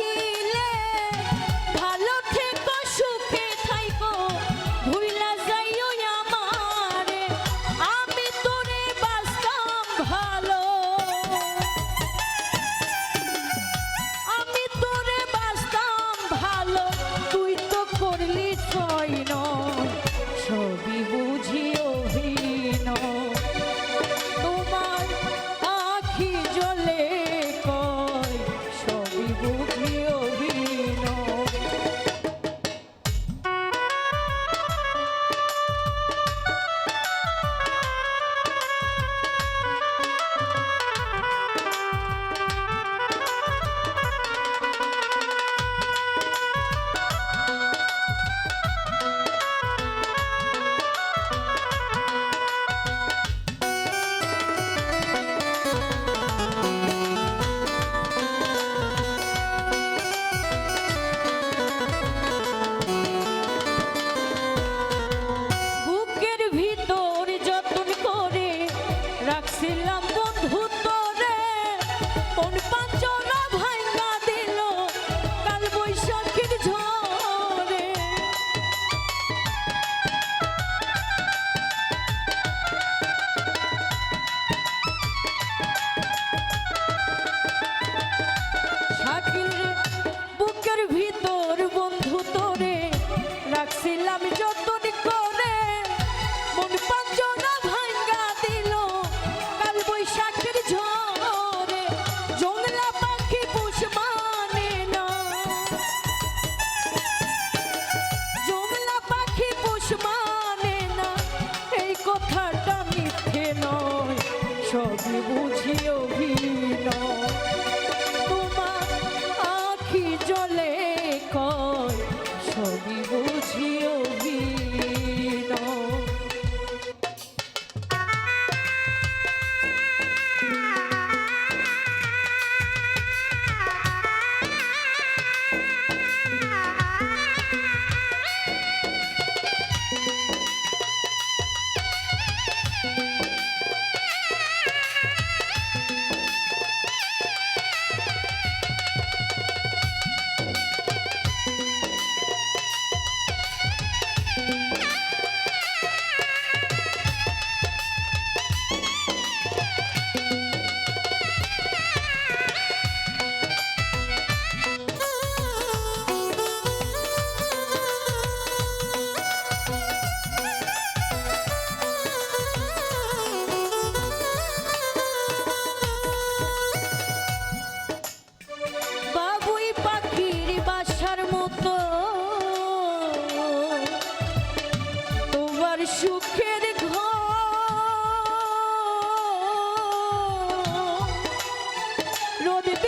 আসি ভিতর বন্ধু তোরে রাখছিলাম যতন করে। মন পাঞ্জনা ভাঙ্গা দিল কাল বৈশাখের ঝড়ে। জংলা পাখি পুষ মানে না। জংলা পাখি পুষ মানে না। এই কথাটা মিথ্যে নয়, সবই বুঝি ভিন্ন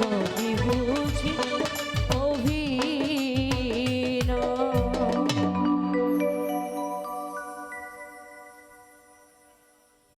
বুঝি